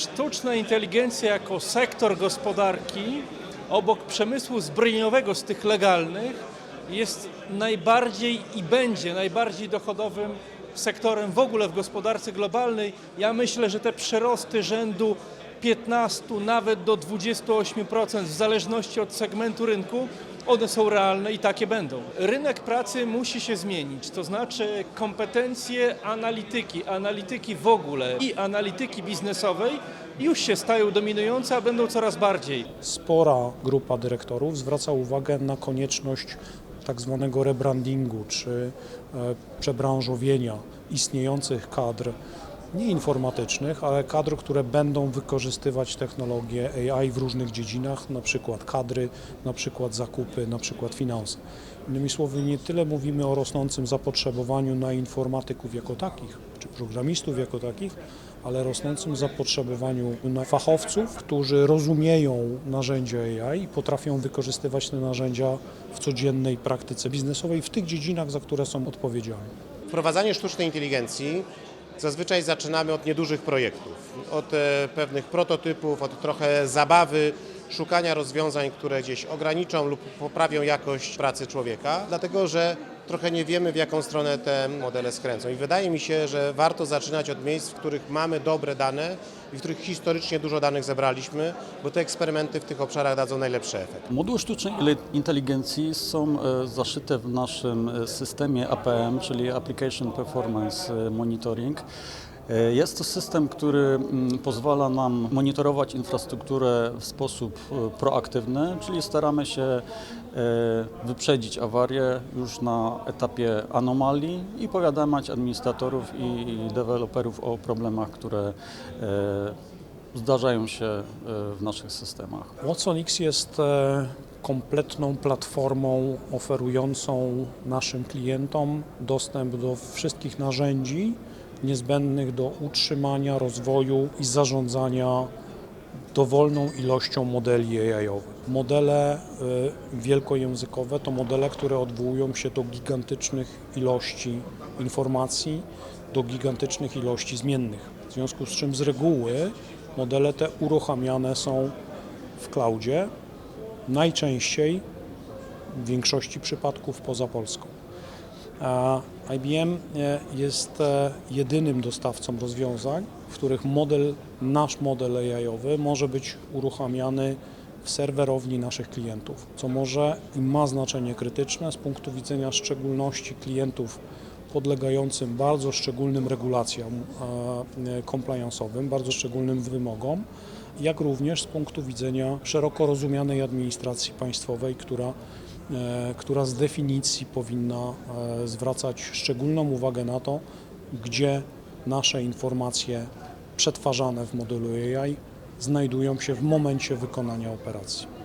Sztuczna inteligencja jako sektor gospodarki obok przemysłu zbrojeniowego z tych legalnych jest najbardziej i będzie najbardziej dochodowym sektorem w ogóle w gospodarce globalnej. Ja myślę, że te przyrosty rzędu 15 nawet do 28% w zależności od segmentu rynku one są realne i takie będą. Rynek pracy musi się zmienić, to znaczy kompetencje analityki, analityki w ogóle i analityki biznesowej już się stają dominujące, a będą coraz bardziej. Spora grupa dyrektorów zwraca uwagę na konieczność tak zwanego rebrandingu czy e, przebranżowienia istniejących kadr nie informatycznych, ale kadr, które będą wykorzystywać technologię AI w różnych dziedzinach, na przykład kadry, na przykład zakupy, na przykład finanse. Innymi słowy, nie tyle mówimy o rosnącym zapotrzebowaniu na informatyków jako takich, czy programistów jako takich, ale rosnącym zapotrzebowaniu na fachowców, którzy rozumieją narzędzia AI i potrafią wykorzystywać te narzędzia w codziennej praktyce biznesowej w tych dziedzinach, za które są odpowiedzialni. Wprowadzanie sztucznej inteligencji zazwyczaj zaczynamy od niedużych projektów, od e, pewnych prototypów, od trochę zabawy, szukania rozwiązań, które gdzieś ograniczą lub poprawią jakość pracy człowieka, dlatego że trochę nie wiemy, w jaką stronę te modele skręcą. I wydaje mi się, że warto zaczynać od miejsc, w których mamy dobre dane i w których historycznie dużo danych zebraliśmy, bo te eksperymenty w tych obszarach dadzą najlepszy efekt. Moduły sztucznej inteligencji są e, zaszyte w naszym e, systemie APM, czyli Application Performance e, Monitoring. E, Jest to system, który mm, pozwala nam monitorować infrastrukturę w sposób e, proaktywny, czyli staramy się e, wyprzedzić awarię już na etapie anomalii i powiadamiać administratorów i deweloperów o problemach, które zdarzają się w naszych systemach. Watson X jest kompletną platformą oferującą naszym klientom dostęp do wszystkich narzędzi niezbędnych do utrzymania, rozwoju i zarządzania dowolną ilością modeli AI-owych. Modele e, wielkojęzykowe to modele, które odwołują się do gigantycznych ilości informacji, do gigantycznych ilości zmiennych. W związku z czym z reguły modele te uruchamiane są w cloudzie, najczęściej w większości przypadków poza Polską. IBM e, jest e, jedynym dostawcą rozwiązań, w których model, nasz model AI-owy może być uruchamiany w serwerowni naszych klientów, co może i ma znaczenie krytyczne z punktu widzenia szczególności klientów podlegającym bardzo szczególnym regulacjom e, compliance'owym, bardzo szczególnym wymogom, jak również z punktu widzenia szeroko rozumianej administracji państwowej, która która z definicji powinna e, zwracać szczególną uwagę na to, gdzie nasze informacje przetwarzane w modelu AI znajdują się w momencie wykonania operacji.